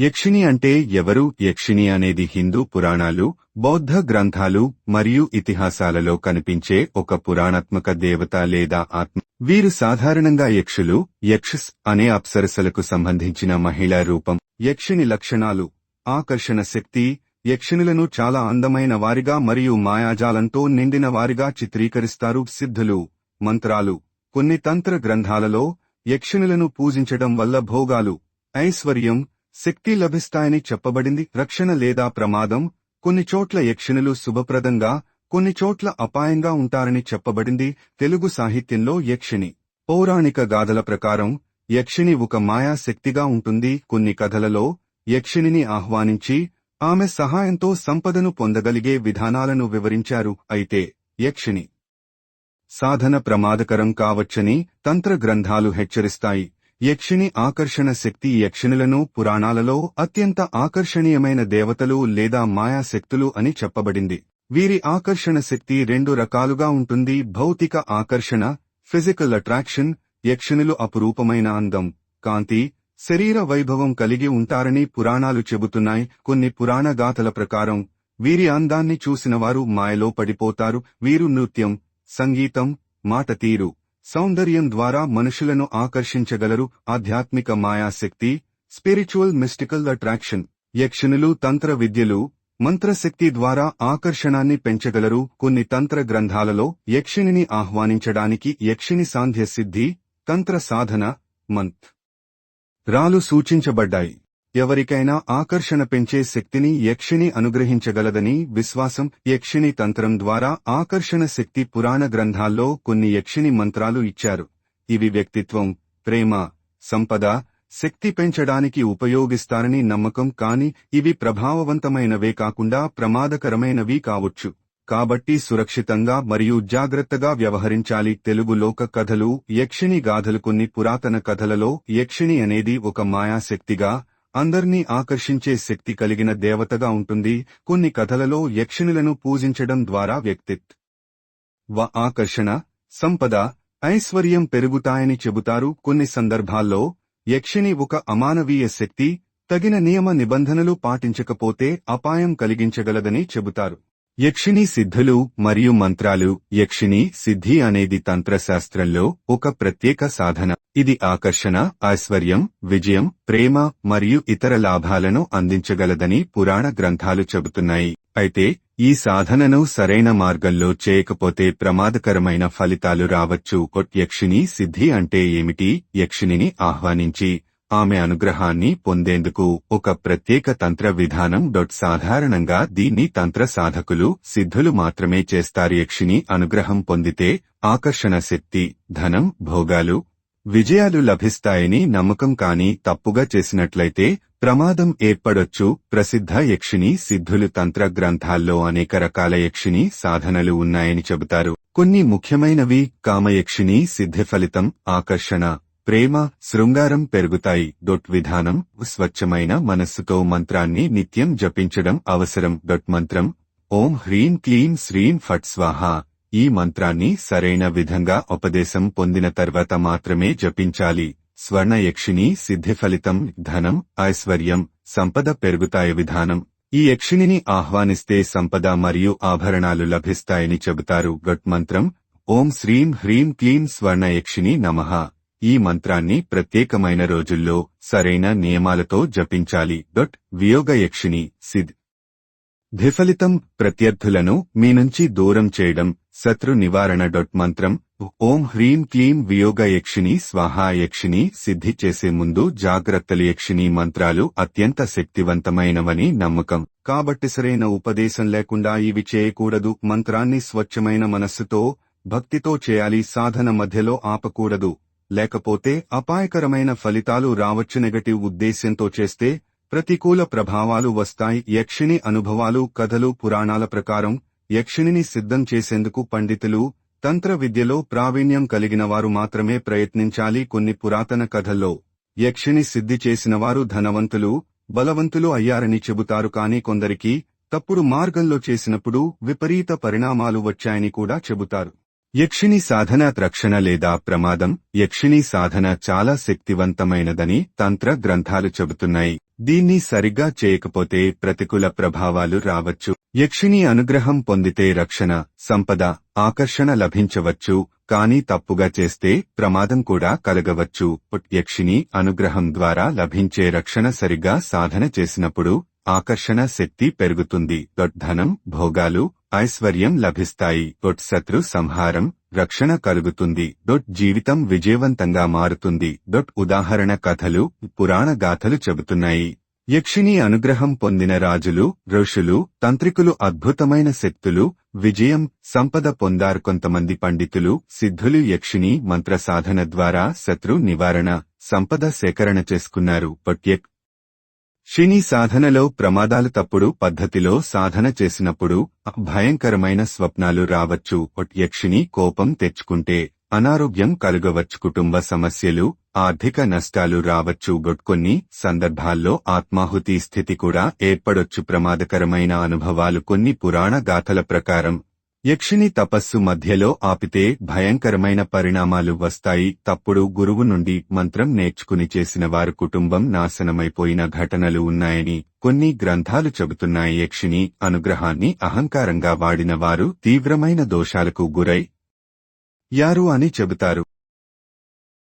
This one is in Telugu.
యక్షిణి అంటే ఎవరు? యక్షిణి అనేది హిందూ పురాణాలు బౌద్ధ గ్రంథాలు మరియు ఇతిహాసాలలో కనిపించే ఒక పురాణాత్మక దేవత లేదా ఆత్మ. వీరు సాధారణంగా యక్షులు యక్షస్ అనే అప్సరసలకు సంబంధించిన మహిళా రూపం. యక్షిణి లక్షణాలు ఆకర్షణ శక్తి యక్షిణులను చాలా అందమైన వారిగా మరియు మాయాజాలంతో నిండిన వారిగా చిత్రీకరిస్తారు. సిద్ధులు మంత్రాలు కొన్ని తంత్ర గ్రంథాలలో యక్షిణులను పూజించడం వల్ల భోగాలు ఐశ్వర్యం శక్తి లభిస్తాయని చెప్పబడింది. రక్షణ లేదా ప్రమాదం కొన్ని చోట్ల యక్షిణులు శుభప్రదంగా కొన్ని చోట్ల అపాయంగా ఉంటారని చెప్పబడింది. తెలుగు సాహిత్యంలో యక్షిణి. పౌరాణిక గాథల ప్రకారం యక్షిణి ఒక మాయా శక్తిగా ఉంటుంది. కొన్ని కథలలో యక్షిణిని ఆహ్వానించి ఆమె సహాయంతో సంపదను పొందగలిగే విధానాలను వివరించారు. అయితే యక్షిణి సాధన ప్రమాదకరం కావచ్చని తంత్ర గ్రంథాలు హెచ్చరిస్తాయి. యక్షిణి ఆకర్షణ శక్తి యక్షిణులను పురాణాలలో అత్యంత ఆకర్షణీయమైన దేవతలు లేదా మాయాశక్తులు అని చెప్పబడింది. వీరి ఆకర్షణ శక్తి రెండు రకాలుగా ఉంటుంది. భౌతిక ఆకర్షణ ఫిజికల్ అట్రాక్షన్ యక్షిణులు అపురూపమైన అందం కాంతి శరీర వైభవం కలిగి ఉంటారని పురాణాలు చెబుతున్నాయి. కొన్ని పురాణ గాథల ప్రకారం వీరి అందాన్ని చూసినవారు మాయలో పడిపోతారు. వీరు నృత్యం సంగీతం మాట తీరు. సౌందర్యం ద్వారా మనుషులను ఆకర్షించగలరు. ఆధ్యాత్మిక మాయాశక్తి స్పిరిచువల్ మిస్టికల్ అట్రాక్షన్ యక్షిణులు తంత్ర విద్యలు మంత్రశక్తి ద్వారా ఆకర్షణాన్ని పెంచగలరు. కొన్ని తంత్ర గ్రంథాలలో యక్షిణిని ఆహ్వానించడానికి యక్షిణి సాంధ్య సిద్ధి తంత్ర సాధన మంత్ రాలు సూచించబడ్డాయి. ఎవరికైనా ఆకర్షణ పెంచే శక్తిని యక్షిణి అనుగ్రహించగలదని విశ్వాసం యక్షిణి తంత్రం ద్వారా ఆకర్షణ శక్తి పురాణ గ్రంథాల్లో కొన్ని యక్షిణి మంత్రాలు ఇచ్చారు. ఇవి వ్యక్తిత్వం ప్రేమ సంపద శక్తి పెంచడానికి ఉపయోగిస్తారని నమ్మకం కాని ఇవి ప్రభావవంతమైనవే కాకుండా ప్రమాదకరమైనవి కావచ్చు. కాబట్టి సురక్షితంగా మరియు జాగ్రత్తగా వ్యవహరించాలి. తెలుగు లోక కథలు యక్షిణి గాథలు కొన్ని పురాతన కథలలో యక్షిణి అనేది ఒక మాయాశక్తిగా అందర్నీ ఆకర్షించే శక్తి కలిగిన దేవతగా ఉంటుంది. కొన్ని కథలలో యక్షిణులను పూజించడం ద్వారా వ్యక్తిత్. వ ఆకర్షణ సంపద ఐశ్వర్యం పెరుగుతాయని చెబుతారు. కొన్ని సందర్భాల్లో యక్షిణి ఒక అమానవీయ శక్తి తగిన నియమ నిబంధనలు పాటించకపోతే అపాయం కలిగించగలదని చెబుతారు. యక్షిణి సిద్ధులు మరియు మంత్రాలు. యక్షిణి సిద్ధి అనేది తంత్రశాస్త్రంలో ఒక ప్రత్యేక సాధన. ఇది ఆకర్షణ ఐశ్వర్యం విజయం ప్రేమ మరియు ఇతర లాభాలను అందించగలదని పురాణ గ్రంథాలు చెబుతున్నాయి. అయితే ఈ సాధనను సరైన మార్గంలో చేయకపోతే ప్రమాదకరమైన ఫలితాలు రావచ్చు. యక్షిణీ యక్షిణి సిద్ధి అంటే ఏమిటి? యక్షిణిని ఆహ్వానించి ఆమె అనుగ్రహాన్ని పొందేందుకు ఒక ప్రత్యేక తంత్ర విధానం డొట్ సాధారణంగా దీన్ని తంత్ర సాధకులు సిద్ధులు మాత్రమే చేస్తారు. యక్షిని అనుగ్రహం పొందితే ఆకర్షణ శక్తి ధనం భోగాలు విజయాలు లభిస్తాయని నమ్మకం కాని తప్పుగా చేసినట్లయితే ప్రమాదం ఏర్పడొచ్చు. ప్రసిద్ధ యక్షిని సిద్ధులు తంత్ర గ్రంథాల్లో అనేక రకాల యక్షిని సాధనలు ఉన్నాయని చెబుతారు. కొన్ని ముఖ్యమైనవి కామయక్షిని సిద్ధి ఫలితం ఆకర్షణ ప్రేమ శృంగారం పెరుగుతాయి. డొట్ విధానం స్వచ్ఛమైన మనస్సుతో మంత్రాన్ని నిత్యం జపించడం అవసరం. డొట్ మంత్రం ఓం హ్రీం క్లీం శ్రీం ఫట్ స్వాహ. ఈ మంత్రాన్ని సరైన విధంగా ఉపదేశం పొందిన తర్వాత మాత్రమే జపించాలి. స్వర్ణ యక్షిణి సిద్ధి ఫలితం ధనం ఐశ్వర్యం సంపద పెరుగుతాయి విధానం. ఈ యక్షిణిని ఆహ్వానిస్తే సంపద మరియు ఆభరణాలు లభిస్తాయని చెబుతారు. గట్ మంత్రం ఓం శ్రీం హ్రీం క్లీం స్వర్ణ యక్షిణి నమః. ఈ మంత్రాన్ని ప్రత్యేకమైన రోజుల్లో సరైన నియమాలతో జపించాలి. డొట్ వియోగయక్షిణి సిద్. ధిఫలితం ప్రత్యర్థులను మీ నుంచి దూరం చేయడం శత్రు నివారణ డొట్ మంత్రం. ఓం హ్రీం క్లీం వియోగ యక్షిణి స్వాహా సిద్ధి చేసే ముందు జాగ్రత్తలు యక్షిని మంత్రాలు అత్యంత శక్తివంతమైనవని నమ్మకం. కాబట్టి సరైన ఉపదేశం లేకుండా ఇవి చేయకూడదు. మంత్రాన్ని స్వచ్ఛమైన మనస్సుతో భక్తితో చేయాలి. సాధన మధ్యలో ఆపకూడదు. లేకపోతే అపాయకరమైన ఫలితాలు రావచ్చు. నెగటివ్ ఉద్దేశ్యంతో చేస్తే ప్రతికూల ప్రభావాలు వస్తాయి. యక్షిణి అనుభవాలు కథలు పురాణాల ప్రకారం యక్షిణిని సిద్ధం చేసేందుకు పండితులు తంత్ర విద్యలో ప్రావీణ్యం కలిగిన వారు మాత్రమే ప్రయత్నించాలి. కొన్ని పురాతన కథల్లో యక్షిణి సిద్ధి చేసినవారు ధనవంతులు బలవంతులు అయ్యారని చెబుతారు. కాని కొందరికి తప్పుడు మార్గంలో చేసినప్పుడు విపరీత పరిణామాలు వచ్చాయని కూడా చెబుతారు. యక్షిణి సాధన రక్షణ లేదా ప్రమాదం యక్షిణి సాధన చాలా శక్తివంతమైనదని తంత్ర గ్రంథాలు చెబుతున్నాయి. దీన్ని సరిగ్గా చేయకపోతే ప్రతికూల ప్రభావాలు రావచ్చు. యక్షిణి అనుగ్రహం పొందితే రక్షణ సంపద ఆకర్షణ లభించవచ్చు కానీ తప్పుగా చేస్తే ప్రమాదం కూడా కలగవచ్చు. యక్షిణి అనుగ్రహం ద్వారా లభించే రక్షణ సరిగ్గా సాధన చేసినప్పుడు ఆకర్షణ శక్తి పెరుగుతుంది. ధనం భోగాలు ఐశ్వర్యం లభిస్తాయి. దొట్ శత్రు సంహారం రక్షణ కలుగుతుంది. దొట్ జీవితం విజయవంతంగా మారుతుంది. దొట్ ఉదాహరణ కథలు పురాణ గాథలు చెబుతున్నాయి. యక్షిని అనుగ్రహం పొందిన రాజులు ఋషులు తంత్రికులు అద్భుతమైన శక్తులు విజయం సంపద పొందారు కొంతమంది పండితులు సిద్ధులు యక్షిని మంత్ర సాధన ద్వారా శత్రు నివారణ సంపద సేకరణ చేసుకున్నారు. పట్యక్ షిని సాధనలో ప్రమాదాలు తప్పుడు పద్ధతిలో సాధన చేసినప్పుడు భయంకరమైన స్వప్నాలు రావచ్చు. యక్షిని కోపం తెచ్చుకుంటే అనారోగ్యం కలుగవచ్చు. కుటుంబ సమస్యలు ఆర్థిక నష్టాలు రావచ్చు. గొట్కొన్ని సందర్భాల్లో ఆత్మాహుతి స్థితి కూడా ఏర్పడొచ్చు. ప్రమాదకరమైన అనుభవాలు కొన్ని పురాణ గాథల ప్రకారం యక్షిని తపస్సు మధ్యలో ఆపితే భయంకరమైన పరిణామాలు వస్తాయి. తప్పుడు గురువు నుండి మంత్రం నేర్చుకుని చేసిన వారు కుటుంబం నాశనమైపోయిన ఘటనలు ఉన్నాయని కొన్ని గ్రంథాలు చెబుతున్నాయి. యక్షిని అనుగ్రహాన్ని అహంకారంగా వాడిన వారు తీవ్రమైన దోషాలకు గురై యారు అని చెబుతారు.